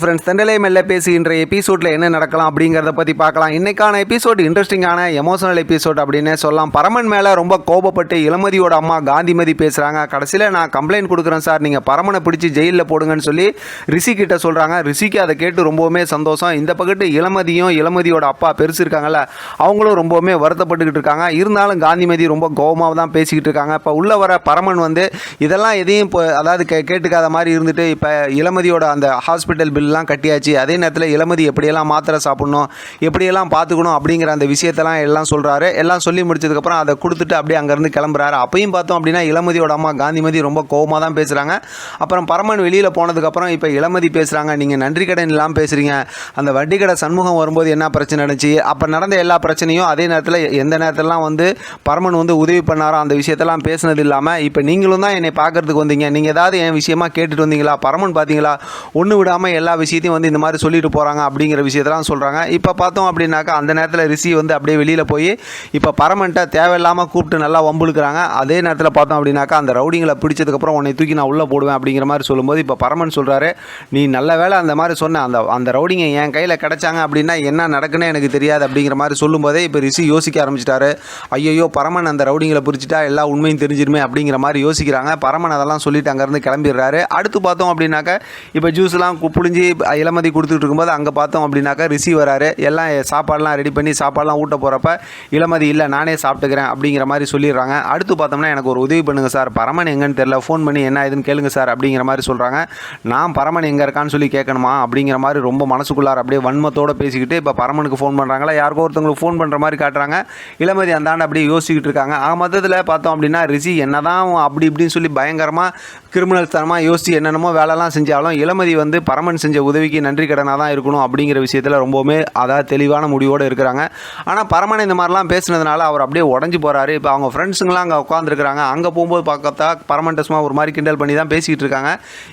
Friends Thandalai மெல்ல பேசுகின்ற எபிசோடில் என்ன நடக்கலாம் அப்படிங்கிறத பற்றி பார்க்கலாம். இன்றைக்கான எபிசோட் இன்ட்ரெஸ்டிங்கான எமோஷனல் எபிசோட் அப்படின்னு சொல்லலாம். பரமன் மேலே ரொம்ப கோபப்பட்டு இளமதியோட அம்மா காந்திமதி பேசுகிறாங்க கடைசியில் நான் கம்ப்ளைண்ட் கொடுக்குறேன் சார் நீங்கள் பரமனை பிடிச்சி ஜெயிலில் போடுங்கன்னு சொல்லி ரிஷி கிட்ட சொல்கிறாங்க ரிஷிக்கு அதை கேட்டு ரொம்பவுமே சந்தோஷம். இந்த பக்கத்து இளமதியும் இளமதியோட அப்பா பெருசு இருக்காங்கல்ல அவங்களும் ரொம்பவுமே வருத்தப்பட்டுக்கிட்டு இருக்காங்க. இருந்தாலும் காந்திமதி ரொம்ப கோபமாக தான் பேசிக்கிட்டு இருக்காங்க. இப்போ உள்ளே வர பரமன் வந்து இதெல்லாம் எதையும் இப்போ அதாவது கே கேட்டுக்காத மாதிரி இருந்துட்டு இப்போ இளமதியோட அந்த ஹாஸ்பிட்டல் பில் பில்லாம் கட்டியாச்சு. அதே நேரத்தில் இளமதி எப்படியெல்லாம் மாத்திரை சாப்பிடணும் எப்படியெல்லாம் பார்த்துக்கணும் அப்படிங்கிற அந்த விஷயத்தெல்லாம் எல்லாம் சொல்கிறாரு எல்லாம் சொல்லி முடிச்சதுக்கப்புறம் அதை கொடுத்துட்டு அப்படியே அங்கேருந்து கிளம்புறாரு. அப்பயும் பார்த்தோம் அப்படின்னா இளமதியோட அம்மா காந்திமதி ரொம்ப கோவமாக தான் பேசுகிறாங்க அப்புறம் பரமன் வெளியில் போனதுக்கப்புறம் இப்போ இளமதி பேசுகிறாங்க நீங்கள் நன்றி கடன் இல்லாமல் பேசுகிறீங்க அந்த வட்டி கடை சண்முகம் வரும்போது என்ன பிரச்சனை நடந்துச்சு? அப்போ நடந்த எல்லா பிரச்சனையும் அதே நேரத்தில் எந்த நேரத்திலலாம் வந்து பரமன் வந்து உதவி பண்ணாரோ அந்த விஷயத்தெல்லாம் பேசினது இல்லாமல் இப்போ நீங்களும் தான் என்னை பார்க்கறதுக்கு வந்தீங்க. நீங்கள் ஏதாவது என் விஷயமா கேட்டுட்டு வந்தீங்களா? பரமன் பார்த்தீங்களா ஒன்று விடாமல் எல்லா விஷயத்தையும் வந்து இந்த மாதிரி சொல்லிட்டு போகிறாங்க அப்படிங்கிற விஷயத்தெல்லாம் சொல்கிறாங்க இப்போ பார்த்தோம் அப்படின்னாக்கா அந்த நேரத்தில் ரிஷி வந்து அப்படியே வெளியில் போய் இப்போ பரமன்ட்ட தேவையில்லாமல் கூப்பிட்டு நல்லா வம்புழுக்கிறாங்க. அதே நேரத்தில் பார்த்தோம் அப்படின்னாக்கா அந்த ரவுடிங்களை பிடிச்சதுக்கப்புறம் உன்னை தூக்கி நான் உள்ளே போடுவேன் அப்படிங்கிற மாதிரி சொல்லும்போது இப்போ பரமன் சொல்கிறாரு நீ நல்ல வேளை அந்த மாதிரி சொன்ன அந்த அந்த ரவுடிங்க என் கையில் கிடச்சாங்க அப்படின்னா என்ன நடக்குன்னு எனக்கு தெரியாது அப்படிங்கிற மாதிரி சொல்லும்போதே இப்போ ரிஷி யோசிக்க ஆரம்பிச்சிட்டாரு. ஐயோ பரமன் அந்த ரவுடிங்களை பிடிச்சிட்டா எல்லா உண்மையும் தெரிஞ்சிருமே அப்படிங்கிற மாதிரி யோசிக்கிறாங்க. பரமன் அதெல்லாம் சொல்லிட்டு அங்கேருந்து கிளம்பிடுறாரு. அடுத்து பார்த்தோம் அப்படின்னாக்கா இப்போ ஜூஸ்லாம் புழிஞ்சு செஞ்சு இளமதி கொடுத்துட்டு இருக்கும்போது அங்கே பார்த்தோம் அப்படின்னாக்கா ரிசி வராரு. எல்லாம் சாப்பாடெலாம் ரெடி பண்ணி சாப்பாடுலாம் ஊட்ட போகிறப்ப இளமதி இல்லை நானே சாப்பிட்டுக்கிறேன் அப்படிங்கிற மாதிரி சொல்லிடுறாங்க. அடுத்து பார்த்தோம்னா எனக்கு ஒரு உதவி பண்ணுங்கள் சார். பரமன் எங்கன்னு தெரில ஃபோன் பண்ணி என்ன ஏதுன்னு கேளுங்க சார் அப்படிங்கிற மாதிரி சொல்கிறாங்க நான் பரமன் எங்கே இருக்கான்னு சொல்லி கேட்கணுமா? அப்படிங்கிற மாதிரி ரொம்ப மனசுக்குள்ளார அப்படியே வன்மத்தோடு பேசிக்கிட்டு இப்போ பரமனுக்கு ஃபோன் பண்ணுறாங்களா யாருக்கோ ஒருத்தவங்களுக்கு ஃபோன் பண்ணுற மாதிரி காட்டுறாங்க. இளமதி அந்தாண்ட அப்படியே யோசிச்சுக்கிட்டு இருக்காங்க. ஆக மொத்தத்தில் பார்த்தோம் அப்படின்னா ரிஷி என்னதான் அப்படி இப்படின்னு சொல்லி பயங்கரமாக கிரிமினல் தனமாக யோசித்து என்னென்னமோ வேலைலாம் செஞ்சாலும் இளமதி வந்து பரமன் செஞ்ச உதவிக்கு நன்றி கடனாக தான் இருக்கணும் அப்படிங்கிற விஷயத்தில் ரொம்பவுமே அதாவது தெளிவான முடிவோடு இருக்கிறாங்க. ஆனால் பரமன் இந்த மாதிரிலாம் பேசுனதுனால அவர் அப்படியே உடஞ்சி போகிறாரு இப்போ அவங்க ஃப்ரெண்ட்ஸுங்களாம் அங்கே உட்காந்துருக்குறாங்க அங்கே போகும்போது பார்த்தா பரமன் டஸ்மா ஒரு மாதிரி கிண்டல் பண்ணி தான் பேசிக்கிட்டு இருக்காங்க.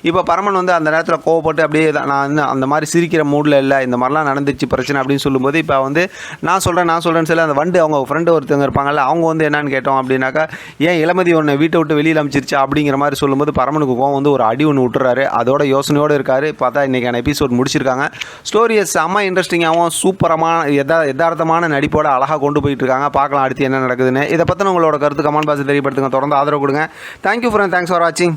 இப்போ பரமன் வந்து அந்த நேரத்தில் கோவப்பட்டு அப்படியே நான் அந்த மாதிரி சிரிக்கிற மூடில் இல்லை இந்த மாதிரிலாம் நடந்துச்சு பிரச்சனை அப்படின்னு சொல்லும்போது இப்போ வந்து நான் சொல்கிறேன் நான் சொல்கிறேன்னு சொல்லி அந்த வண்டு அவங்க ஃப்ரெண்டு ஒருத்தவங்க இருப்பாங்கல்ல அவங்க வந்து என்னன்னு கேட்டோம் அப்படின்னாக்கா ஏன் இளமதி ஒன்று வீட்டை விட்டு வெளியில் அமைச்சிருச்சா? அப்படிங்கிற மாதிரி சொல்லும்போது பரமனுக்கு கோவம் வந்து ஒரு அடி ஒன்று விட்டுறாரு. அதோட யோசனையோடு இருக்காரு. பார்த்தா இன்றைக்கான எபிசோட் முடிச்சிருக்காங்க. ஸ்டோரியை செம்ம இன்ட்ரெஸ்டிங்காகவும் சூப்பரமான எதா யதார்த்தமான நடிப்போட அழகாக கொண்டு போயிட்டு இருக்காங்க. பார்க்கலாம் அடுத்து என்ன நடக்குதுன்னு. இதை பற்றின உங்களோட கருத்து கமெண்ட் பாக்ஸ் தெரியப்படுத்துங்க. தொடர்ந்து ஆதரவு கொடுங்க. தேங்க்யூ ஃப்ரெண்ட் தேங்க்ஸ் ஃபார் வாட்சிங்